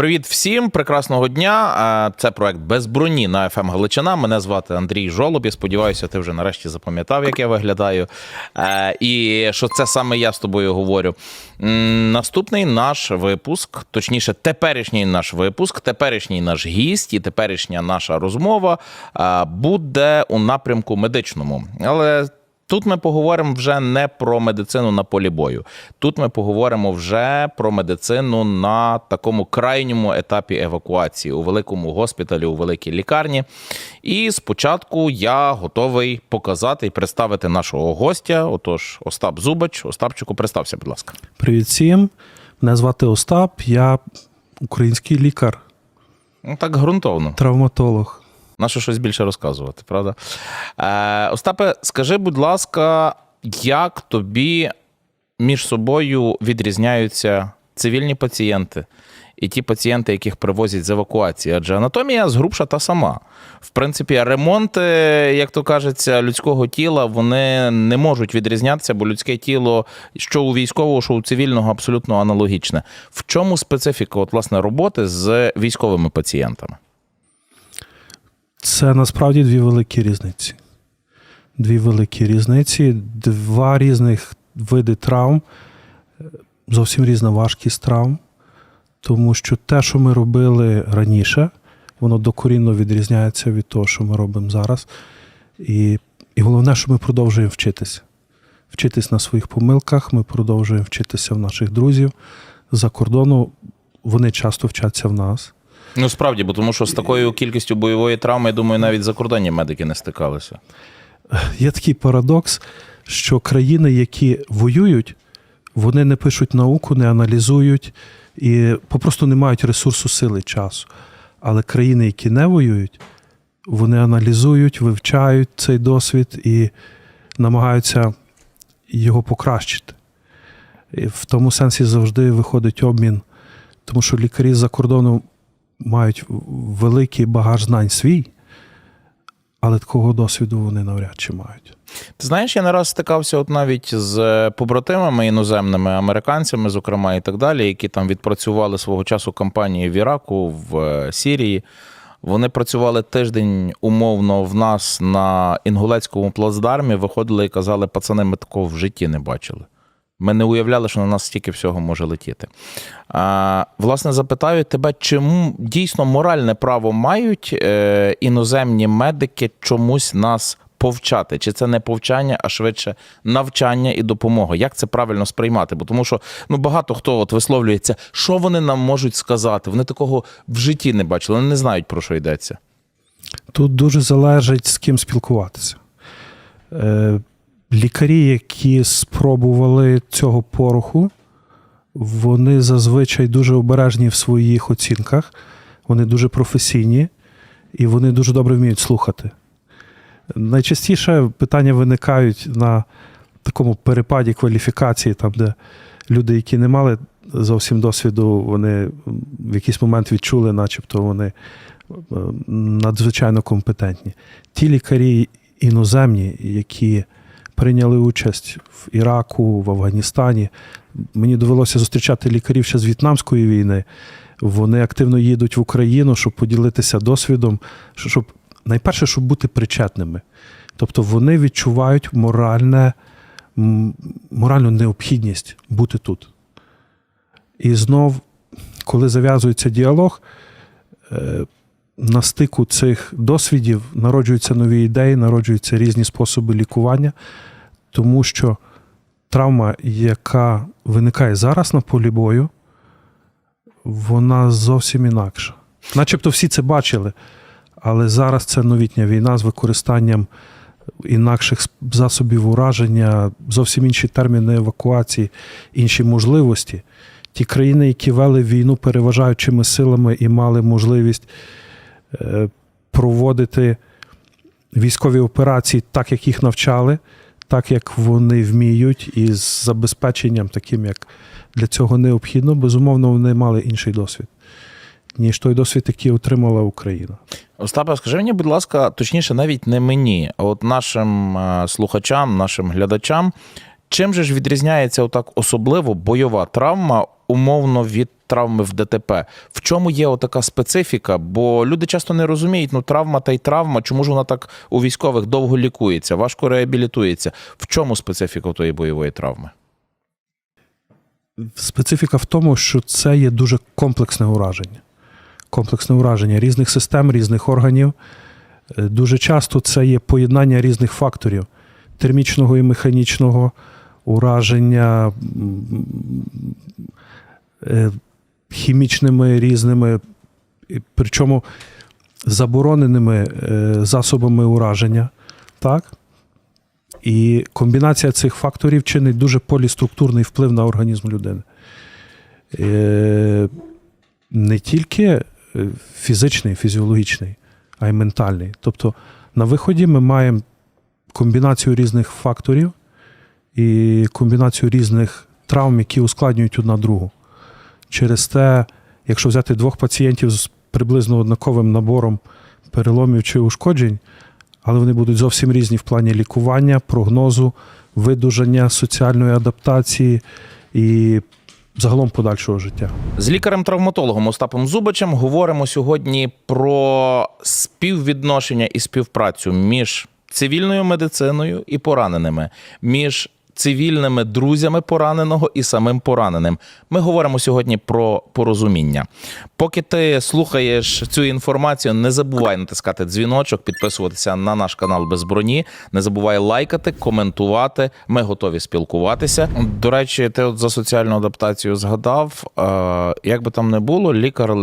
Привіт всім, прекрасного дня. Це проект без броні на ФМ Галичина. Мене звати Андрій Жолоб. І сподіваюся, ти вже нарешті запам'ятав, як я виглядаю. І що це саме я з тобою говорю. Наступний наш випуск, точніше, теперішній наш випуск, теперішній наш гість і теперішня наша розмова буде у напрямку медичному. Але Тут ми поговоримо вже не про медицину на полі бою. Тут ми поговоримо вже про медицину на такому крайньому етапі евакуації у великому госпіталі, у великій лікарні. І спочатку я готовий показати і представити нашого гостя. Отож, Остап Зубач. Остапчику, представся, будь ласка. Привіт всім. Мене звати Остап, я український лікар, Ну так ґрунтовно. травматолог. Нащо щось більше розказувати, правда? Е, Остапе, скажи, будь ласка, як тобі між собою відрізняються цивільні пацієнти і ті пацієнти, яких привозять з евакуації? Адже анатомія згрубша та сама. В принципі, ремонти, як то кажеться, людського тіла вони не можуть відрізнятися, бо людське тіло, що у військового, що у цивільного, абсолютно аналогічне. В чому специфіка от, власне, роботи з військовими пацієнтами? Це насправді дві великі різниці. Дві великі різниці, два різних види травм, зовсім різна важкість травм, тому що те, що ми робили раніше, воно докорінно відрізняється від того, що ми робимо зараз. І, і головне, що ми продовжуємо вчитися. Вчитись на своїх помилках, ми продовжуємо вчитися в наших друзів за кордону. Вони часто вчаться в нас. Ну, справді, бо тому що з такою кількістю бойової травми, я думаю, навіть закордонні медики не стикалися. Є такий парадокс, що країни, які воюють, вони не пишуть науку, не аналізують і попросту не мають ресурсу сили часу. Але країни, які не воюють, вони аналізують, вивчають цей досвід і намагаються його покращити. І в тому сенсі завжди виходить обмін, тому що лікарі з-за кордону мають великий багаж знань свій, але такого досвіду вони навряд чи мають. Ти знаєш, я не раз стикався от навіть з побратимами іноземними, американцями, зокрема, і так далі, які там відпрацювали свого часу кампанії в Іраку, в е, Сірії. Вони працювали тиждень умовно в нас на інгулецькому плацдармі, виходили і казали, пацани, ми такого в житті не бачили. Ми не уявляли, що на нас стільки всього може летіти. А, власне, запитаю тебе, чому дійсно моральне право мають е, іноземні медики чомусь нас повчати? Чи це не повчання, а швидше навчання і допомога? Як це правильно сприймати? Бо тому що ну, багато хто от висловлюється, що вони нам можуть сказати. Вони такого в житті не бачили, вони не знають, про що йдеться. Тут дуже залежить з ким спілкуватися. Лікарі, які спробували цього пороху, вони зазвичай дуже обережні в своїх оцінках, вони дуже професійні і вони дуже добре вміють слухати. Найчастіше питання виникають на такому перепаді кваліфікації, там, де люди, які не мали зовсім досвіду, вони в якийсь момент відчули, начебто вони е, надзвичайно компетентні. Ті лікарі іноземні, які прийняли участь в Іраку, в Афганістані. Мені довелося зустрічати лікарів ще з В'єтнамської війни. Вони активно їдуть в Україну, щоб поділитися досвідом, щоб найперше, щоб бути причетними. Тобто вони відчувають моральне, моральну необхідність бути тут. І знов, коли зав'язується діалог, е, на стику цих досвідів народжуються нові ідеї, народжуються різні способи лікування, тому що травма, яка виникає зараз на полі бою, вона зовсім інакша. Начебто всі це бачили, але зараз це новітня війна з використанням інакших засобів ураження, зовсім інші терміни евакуації, інші можливості. Ті країни, які вели війну переважаючими силами і мали можливість е, проводити військові операції так, як їх навчали, так як вони вміють, і з забезпеченням, таким як для цього необхідно, безумовно, вони мали інший досвід, ніж той досвід, який отримала Україна. Остапе, скажи мені, будь ласка, точніше, навіть не мені, а от нашим е, слухачам, нашим глядачам, чим же ж відрізняється отак особливо бойова травма умовно від травми в ДТП. В чому є отака специфіка? Бо люди часто не розуміють, ну травма та й травма, чому ж вона так у військових довго лікується, важко реабілітується. В чому специфіка тої бойової травми? Специфіка в тому, що це є дуже комплексне ураження. Комплексне ураження різних систем, різних органів. Е, Дуже часто це є поєднання різних факторів термічного і механічного ураження е, хімічними різними, причому забороненими е, засобами ураження. Так? І комбінація цих факторів чинить дуже поліструктурний вплив на організм людини. Е, Не тільки фізичний, фізіологічний, а й ментальний. Тобто на виході ми маємо комбінацію різних факторів і комбінацію різних травм, які ускладнюють одна другу. Через те, якщо взяти двох пацієнтів з приблизно однаковим набором переломів чи ушкоджень, але вони будуть зовсім різні в плані лікування, прогнозу, видужання, соціальної адаптації і загалом подальшого життя. З лікарем-травматологом Остапом Зубачем говоримо сьогодні про співвідношення і співпрацю між цивільною медициною і пораненими, між цивільними друзями пораненого і самим пораненим. Ми говоримо сьогодні про порозуміння. Поки ти слухаєш цю інформацію, не забувай натискати дзвіночок, підписуватися на наш канал без броні. Не забувай лайкати, коментувати. Ми готові спілкуватися. До речі, ти от за соціальну адаптацію згадав. Е, Як би там не було, лікар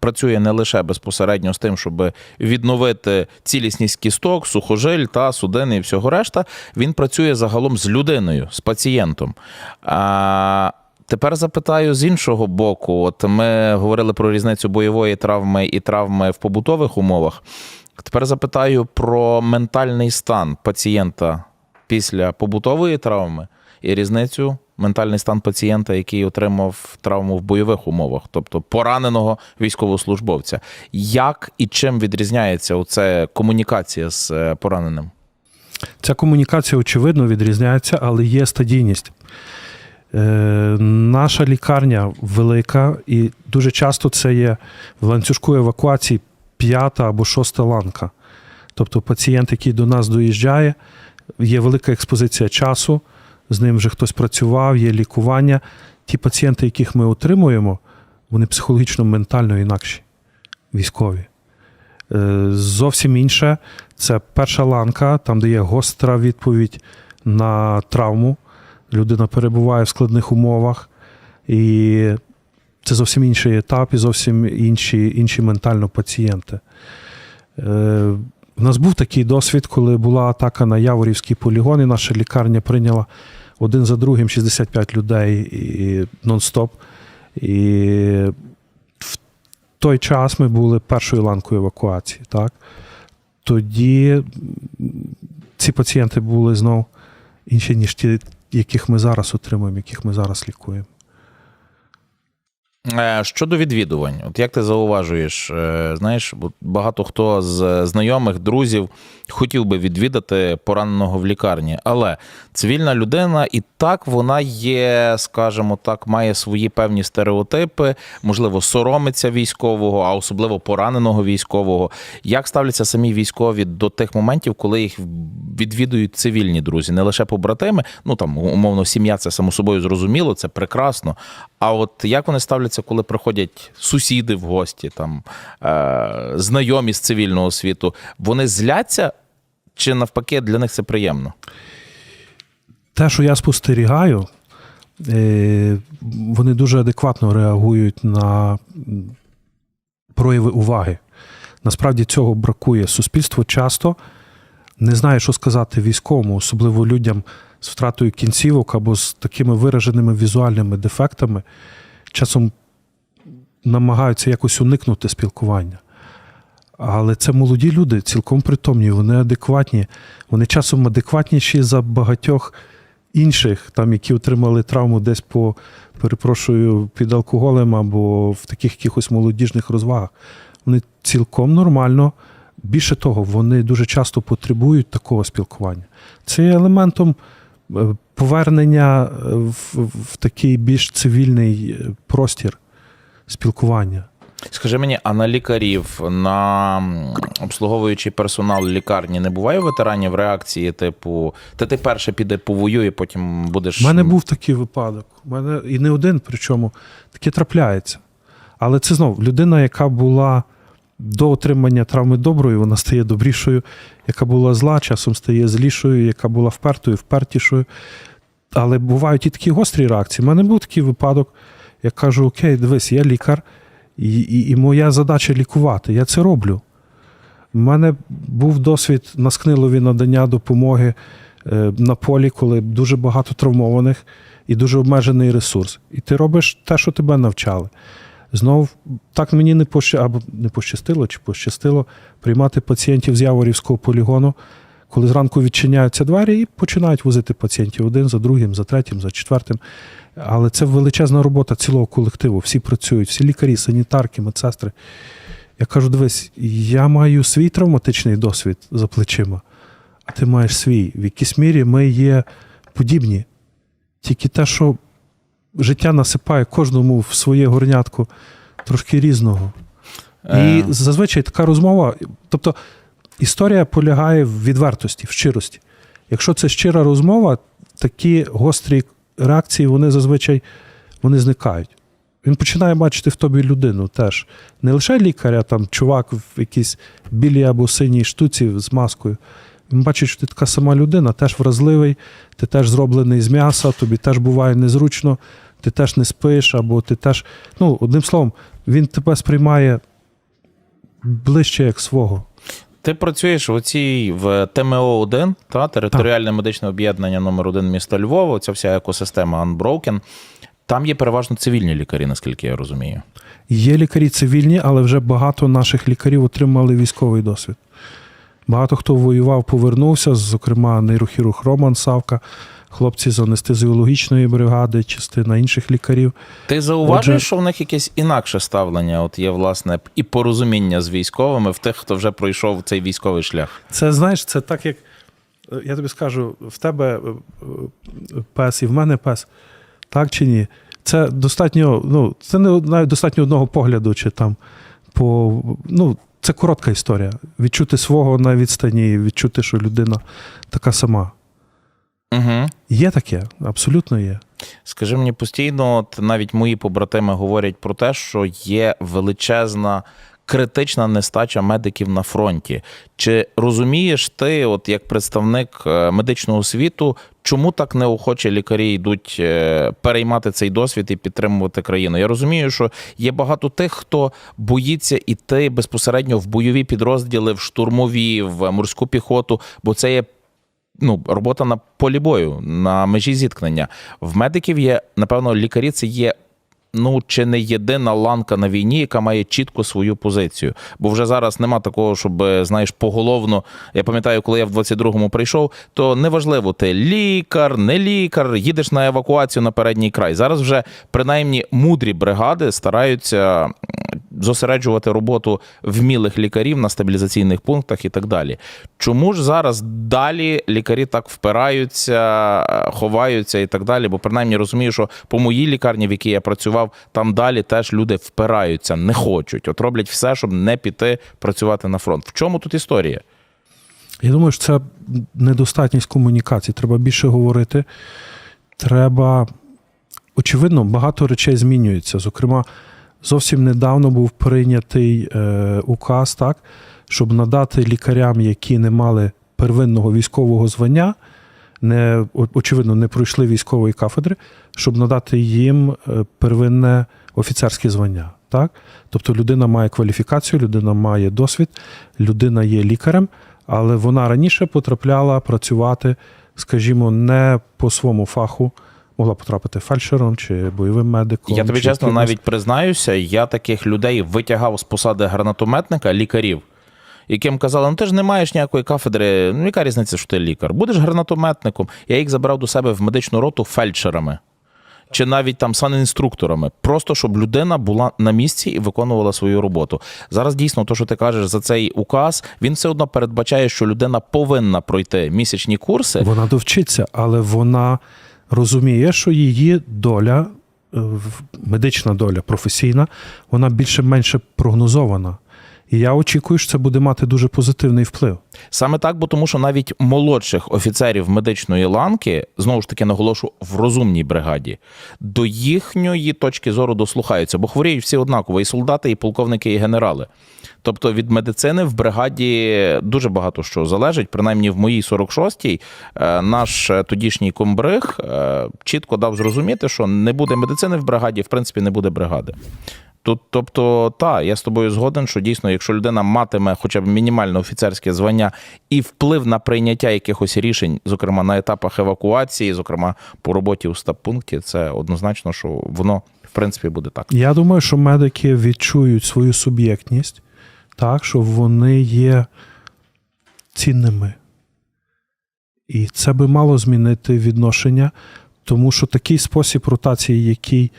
працює не лише безпосередньо з тим, щоб відновити цілісність кісток, сухожиль та судини і всього решта. Він працює загалом з людиною, з пацієнтом. А, Тепер запитаю з іншого боку: от ми говорили про різницю бойової травми і травми в побутових умовах. Тепер запитаю про ментальний стан пацієнта після побутової травми і різницю ментальний стан пацієнта, який отримав травму в бойових умовах, тобто пораненого військовослужбовця. Як і чим відрізняється оце комунікація з е, пораненим? Ця комунікація, очевидно, відрізняється, але є стадійність. Е, наша лікарня велика, і дуже часто це є в ланцюжку евакуації п'ята або шоста ланка. Тобто пацієнт, який до нас доїжджає, є велика експозиція часу, з ним вже хтось працював, є лікування. Ті пацієнти, яких ми отримуємо, вони психологічно, ментально інакші, військові. Е, Зовсім інше це перша ланка, там, де є гостра відповідь на травму. Людина перебуває в складних умовах, і це зовсім інший етап і зовсім інші, інші ментально пацієнти. Е, У нас був такий досвід, коли була атака на Яворівський полігон, і наша лікарня прийняла один за другим 65 людей і нон-стоп. І той час ми були першою ланкою евакуації. Так? Тоді ці пацієнти були знов інші, ніж ті, яких ми зараз отримуємо, яких ми зараз лікуємо. Е, Щодо відвідувань, от як ти зауважуєш, е, знаєш, багато хто з знайомих, друзів хотів би відвідати пораненого в лікарні, але цивільна людина і так вона є, скажімо так, має свої певні стереотипи, можливо, соромиться військового, а особливо пораненого військового. Як ставляться самі військові до тих моментів, коли їх відвідують цивільні друзі, не лише побратими, ну там умовно сім'я, це само собою зрозуміло, це прекрасно. А от як вони ставляться, коли приходять сусіди в гості, там е, знайомі з цивільного світу, вони зляться чи навпаки для них це приємно? Те, що я спостерігаю, е, вони дуже адекватно реагують на прояви уваги. Насправді цього бракує. Суспільство часто не знає, що сказати військовому, особливо людям з втратою кінцівок або з такими вираженими візуальними дефектами. Часом намагаються якось уникнути спілкування. Але це молоді люди, цілком притомні, вони адекватні. Вони часом адекватніші за багатьох інших, там, які отримали травму десь по, перепрошую, під алкоголем або в таких якихось молодіжних розвагах. Вони цілком нормально. Більше того, вони дуже часто потребують такого спілкування. Це є елементом е, повернення е, в, в такий більш цивільний е, простір спілкування. Скажи мені, а на лікарів, на обслуговуючий персонал лікарні не буває ветеранів реакції, типу, та ти перше піде повоює, потім будеш. У мене був такий випадок. У мене і не один, причому таке трапляється. Але це знов людина, яка була до отримання травми доброю, вона стає добрішою, яка була зла, часом стає злішою, яка була впертою, впертішою. Але бувають і такі гострі реакції. У мене був такий випадок, я кажу: Окей, дивись, я лікар, і, і, і моя задача лікувати. Я це роблю. У мене був досвід на скнилові надання допомоги е, на полі, коли дуже багато травмованих і дуже обмежений ресурс. І ти робиш те, що тебе навчали. Знов так мені не поща... або не пощастило чи пощастило приймати пацієнтів з Яворівського полігону, коли зранку відчиняються двері і починають возити пацієнтів один за другим, за третім, за четвертим. Але це величезна робота цілого колективу. Всі працюють, всі лікарі, санітарки, медсестри. Я кажу: дивись, я маю свій травматичний досвід за плечима, а ти маєш свій. В якійсь мірі ми є подібні. Тільки те, що життя насипає кожному в своє горнятко трошки різного. І Е. зазвичай така розмова, тобто історія полягає в відвертості, в щирості. Якщо це щира розмова, такі гострі реакції, вони зазвичай вони зникають. Він починає бачити в тобі людину теж. Не лише лікаря, там чувак в якійсь білій або синій штуці з маскою. Він бачить, що ти така сама людина, теж вразливий, ти теж зроблений з м'яса, тобі теж буває незручно, ти теж не спиш, або ти теж. Ну, одним словом, він тебе сприймає ближче як свого. Ти працюєш в цій в ТМО 1 та територіальне медичне об'єднання номер 1 міста Львова. Ця вся екосистема Unbroken. Там є переважно цивільні лікарі, наскільки я розумію. Є лікарі цивільні, але вже багато наших лікарів отримали військовий досвід. Багато хто воював, повернувся, зокрема, нейрохірург Роман Савка, хлопці з анестезіологічної бригади, частина інших лікарів. Ти зауважуєш, Отже- що в них якесь інакше ставлення? От є власне і порозуміння з військовими в тих, хто вже пройшов цей військовий шлях. Це знаєш, це так як я тобі скажу, в тебе е, е, пес і в мене пес, так чи ні? Це достатньо, ну, це не навіть достатньо одного погляду, чи там по. Ну, це коротка історія. Відчути свого на відстані, відчути, що людина така сама. Угу. Є таке, абсолютно є. Скажи мені постійно, от навіть мої побратими говорять про те, що є величезна. Критична нестача медиків на фронті. Чи розумієш ти, от як представник е, медичного світу, чому так неохоче лікарі йдуть е, переймати цей досвід і підтримувати країну? Я розумію, що є багато тих, хто боїться іти безпосередньо в бойові підрозділи, в штурмові, в морську піхоту, бо це є ну, робота на полі бою, на межі зіткнення. В медиків є, напевно, лікарі це є. Ну, чи не єдина ланка на війні, яка має чітко свою позицію. Бо вже зараз нема такого, щоб, знаєш, поголовно. Я пам'ятаю, коли я в 22-му прийшов, то неважливо, ти лікар, не лікар, їдеш на евакуацію на передній край. Зараз вже принаймні мудрі бригади стараються зосереджувати роботу вмілих лікарів на стабілізаційних пунктах і так далі. Чому ж зараз далі лікарі так впираються, ховаються і так далі? Бо принаймні розумію, що по моїй лікарні, в якій я працював, там далі теж люди впираються, не хочуть. От роблять все, щоб не піти працювати на фронт. В чому тут історія? Я думаю, що це недостатність комунікації. Треба більше говорити. Треба, очевидно, багато речей змінюється. Зокрема, зовсім недавно був прийнятий е, указ, так, щоб надати лікарям, які не мали первинного військового звання, не, очевидно, не пройшли військової кафедри, щоб надати їм е, первинне офіцерське звання. Так? Тобто людина має кваліфікацію, людина має досвід, людина є лікарем, але вона раніше потрапляла працювати, скажімо, не по своєму фаху, могла потрапити фельдшером чи бойовим медиком. Я тобі чесно якимось- навіть признаюся, я таких людей витягав з посади гранатометника лікарів. Яким казали, ну ти ж не маєш ніякої кафедри, ну яка різниця, що ти лікар? Будеш гранатометником. Я їх забрав до себе в медичну роту фельдшерами. Чи навіть там санінструкторами, просто щоб людина була на місці і виконувала свою роботу. Зараз дійсно, то, що ти кажеш за цей указ, він все одно передбачає, що людина повинна пройти місячні курси. Вона довчиться, але вона розуміє, що її доля, е, медична доля професійна, вона більше-менше прогнозована. І я очікую, що це буде мати дуже позитивний вплив. Саме так, бо тому що навіть молодших офіцерів медичної ланки, знову ж таки наголошу, в розумній бригаді, до їхньої точки зору дослухаються, бо хворіють всі однаково, і солдати, і полковники, і генерали. Тобто від медицини в бригаді дуже багато що залежить. Принаймні в моїй 46-й е, наш тодішній комбриг е, чітко дав зрозуміти, що не буде медицини в бригаді, в принципі, не буде бригади. Тут, тобто, та, я з тобою згоден, що дійсно, якщо людина матиме хоча б мінімальне офіцерське звання і вплив на прийняття якихось рішень, зокрема на етапах евакуації, зокрема по роботі у стаб-пункті, це однозначно, що воно в принципі буде так. Я думаю, що медики відчують свою суб'єктність, так, що вони є цінними. І це би мало змінити відношення, тому що такий спосіб ротації, який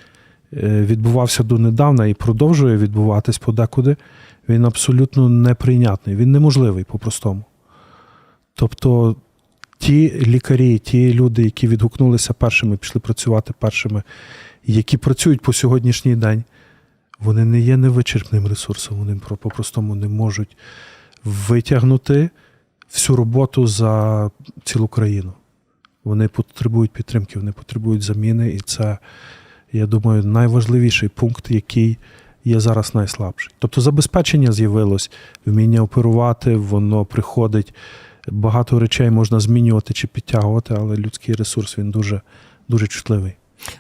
відбувався донедавна і продовжує відбуватись подекуди, він абсолютно неприйнятний. Він неможливий по-простому. Тобто ті лікарі, ті люди, які відгукнулися першими, пішли працювати першими, які працюють по сьогоднішній день, вони не є невичерпним ресурсом, вони по-простому не можуть витягнути всю роботу за цілу країну. Вони потребують підтримки, вони потребують заміни, і це, я думаю, найважливіший пункт, який є зараз найслабший. Тобто забезпечення з'явилось, вміння оперувати, воно приходить. Багато речей можна змінювати чи підтягувати, але людський ресурс він дуже, дуже чутливий.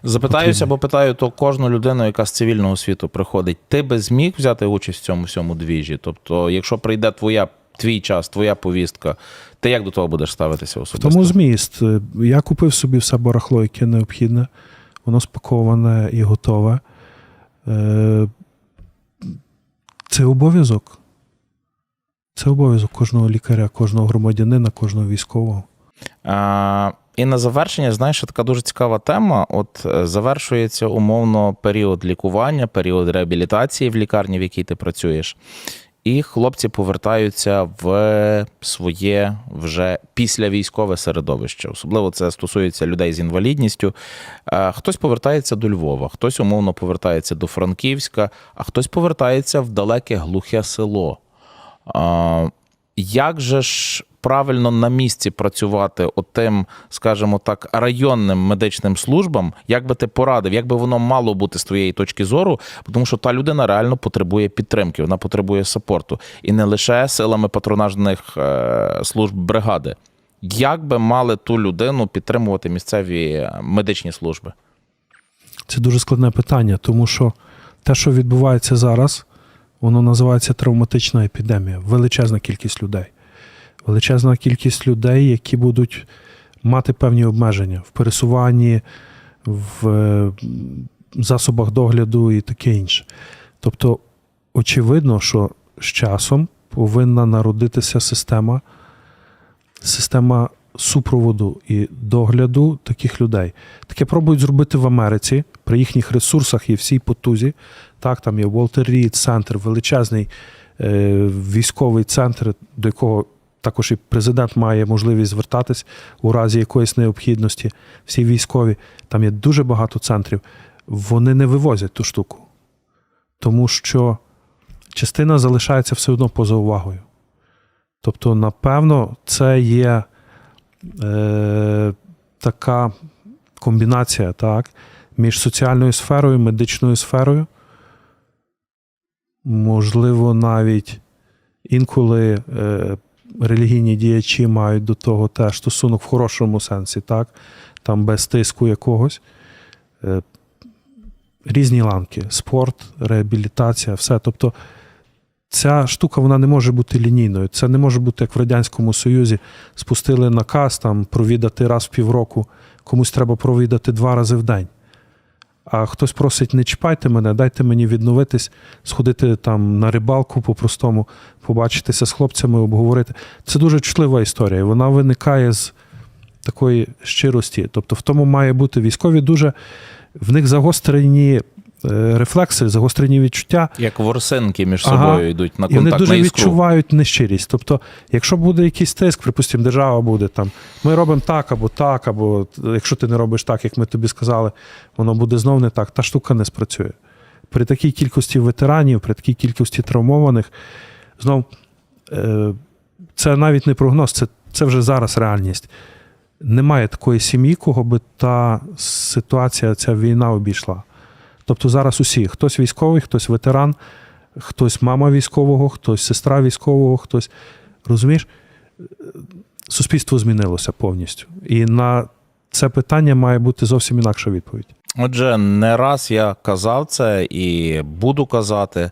Запитаюся, бо питаю то кожну людину, яка з цивільного світу приходить. Ти би зміг взяти участь в цьому всьому двіжі? Тобто, якщо прийде твоя твій час, твоя повістка, ти як до того будеш ставитися особисто? тому зміст. Я купив собі все барахло, яке необхідне, воно спаковане і готове. Е, Це обов'язок. Це обов'язок кожного лікаря, кожного громадянина, кожного військового. А, і на завершення, знаєш, така дуже цікава тема. От е, завершується умовно період лікування, період реабілітації в лікарні, в якій ти працюєш. І хлопці повертаються в своє вже післявійськове середовище. Особливо це стосується людей з інвалідністю. Е, Хтось повертається до Львова, хтось умовно повертається до Франківська, а хтось повертається в далеке глухе село. Як же ж правильно на місці працювати отим, скажімо так, районним медичним службам? Як би ти порадив, як би воно мало бути з твоєї точки зору? Тому що та людина реально потребує підтримки, вона потребує сапорту. І не лише силами патронажних е, служб бригади. Як би мали ту людину підтримувати місцеві е, медичні служби? Це дуже складне питання, тому що те, що відбувається зараз, воно називається травматична епідемія. Величезна кількість людей. Величезна кількість людей, які будуть мати певні обмеження в пересуванні, в е, засобах догляду і таке інше. Тобто, очевидно, що з часом повинна народитися система, система супроводу і догляду таких людей. Таке пробують зробити в Америці при їхніх ресурсах і всій потузі. Так, там є Волтер Рід, центр, величезний е, військовий центр, до якого також і президент має можливість звертатись у разі якоїсь необхідності. Всі військові, там є дуже багато центрів. Вони не вивозять ту штуку, тому що частина залишається все одно поза увагою. Тобто, напевно, це є е, така комбінація так, між соціальною сферою, медичною сферою. Можливо, навіть інколи е, релігійні діячі мають до того теж стосунок в хорошому сенсі, так? там без тиску якогось. Е, різні ланки: спорт, реабілітація, все. Тобто ця штука вона не може бути лінійною. Це не може бути як в Радянському Союзі. Спустили наказ там провідати раз в півроку, комусь треба провідати два рази в день. А хтось просить, не чіпайте мене, дайте мені відновитись, сходити там на рибалку по-простому, побачитися з хлопцями, обговорити. Це дуже чутлива історія. Вона виникає з такої щирості. Тобто, в тому має бути військові дуже в них загострені рефлекси, загострені відчуття. Як ворсинки між Ага. собою йдуть на І вони дуже на іскру. відчувають нещирість. Тобто, якщо буде якийсь тиск, припустимо, держава буде там, ми робимо так або так, або якщо ти не робиш так, як ми тобі сказали, воно буде знов не так, та штука не спрацює. При такій кількості ветеранів, при такій кількості травмованих, знов е, це навіть не прогноз, це, це вже зараз реальність. Немає такої сім'ї, кого би та ситуація, ця війна обійшла. Тобто зараз усі, хтось військовий, хтось ветеран, хтось мама військового, хтось сестра військового, хтось. Розумієш, суспільство змінилося повністю. І на це питання має бути зовсім інакша відповідь. Отже, не раз я казав це і буду казати.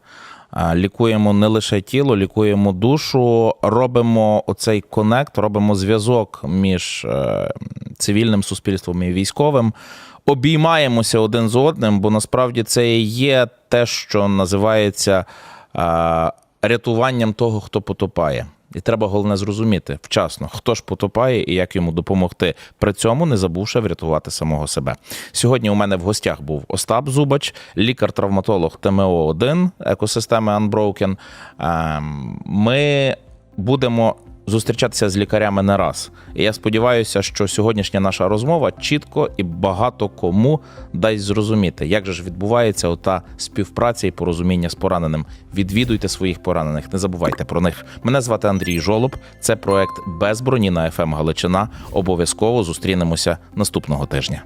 Лікуємо не лише тіло, лікуємо душу, робимо оцей конект, робимо зв'язок між е, цивільним суспільством і військовим. Обіймаємося один з одним, бо насправді це є те, що називається рятуванням того, хто потопає. І треба головне зрозуміти вчасно, хто ж потопає і як йому допомогти, при цьому не забувши врятувати самого себе. Сьогодні у мене в гостях був Остап Зубач, лікар-травматолог ТМО 1 екосистеми Unbroken. Ем, Ми будемо зустрічатися з лікарями не раз. І я сподіваюся, що сьогоднішня наша розмова чітко і багато кому дасть зрозуміти, як же ж відбувається ота співпраця і порозуміння з пораненим. Відвідуйте своїх поранених, не забувайте про них. Мене звати Андрій Жолоб. Це проект без броні на ФМ Галичина. Обов'язково зустрінемося наступного тижня.